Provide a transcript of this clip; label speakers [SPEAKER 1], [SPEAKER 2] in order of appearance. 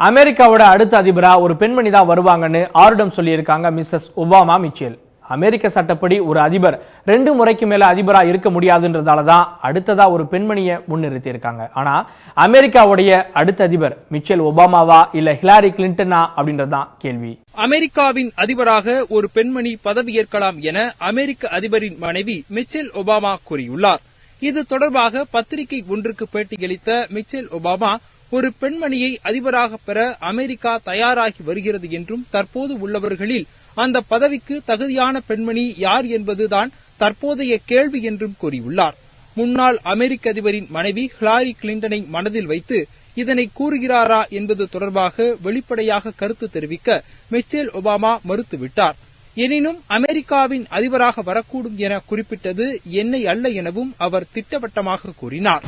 [SPEAKER 1] அமெரிக்காவோட அடுத்த அதிபரா ஒரு பெண்மணி தான் வருவாங்கன்னு ஆருடம் சொல்லியிருக்காங்க மிஸ்ஸஸ் ஒபாமா மிச்சேல். அமெரிக்க சட்டப்படி ஒரு அதிபர் ரெண்டு முறைக்கு மேல அதிபரா இருக்க முடியாதுன்றதால தான் அடுத்ததா ஒரு பெண்மணியை முன்னிறுத்தி இருக்காங்க ஆனா அமெரிக்காவுடைய அடுத்த அதிபர் மிச்சேல் ஒபாமாவா இல்ல ஹிலாரி கிளின்டனா அப்படின்றதுதான் கேள்வி.
[SPEAKER 2] அமெரிக்காவின் அதிபராக ஒரு பெண்மணி பதவியேற்கலாம் என அமெரிக்க அதிபரின் மனைவி மிச்சேல் ஒபாமா கூறியுள்ளார். இது தொடர்பாக பத்திரிகை ஒன்றுக்கு பேட்டியளித்த மிச்சேல் ஒபாமா ஒரு பெண்மணியை அதிபராக பெற அமெரிக்கா தயாராகி வருகிறது என்றும் தற்போது உள்ளவர்களில் அந்த பதவிக்கு தகுதியான பெண்மணி யார் என்பதுதான் தற்போதைய கேள்வி என்றும் கூறியுள்ளார். முன்னாள் அமெரிக்க அதிபரின் மனைவி ஹிலாரி கிளின்டனை மனதில் வைத்து இதனை கூறுகிறாரா என்பது தொடர்பாக வெளிப்படையாக கருத்து தெரிவிக்க மிச்சேல் ஒபாமா மறுத்துவிட்டார். எனினும் அமெரிக்காவின் அதிபராக வரக்கூடும் என குறிப்பிட்டது என்னை அல்ல எனவும் அவர் திட்டவட்டமாக கூறினார்.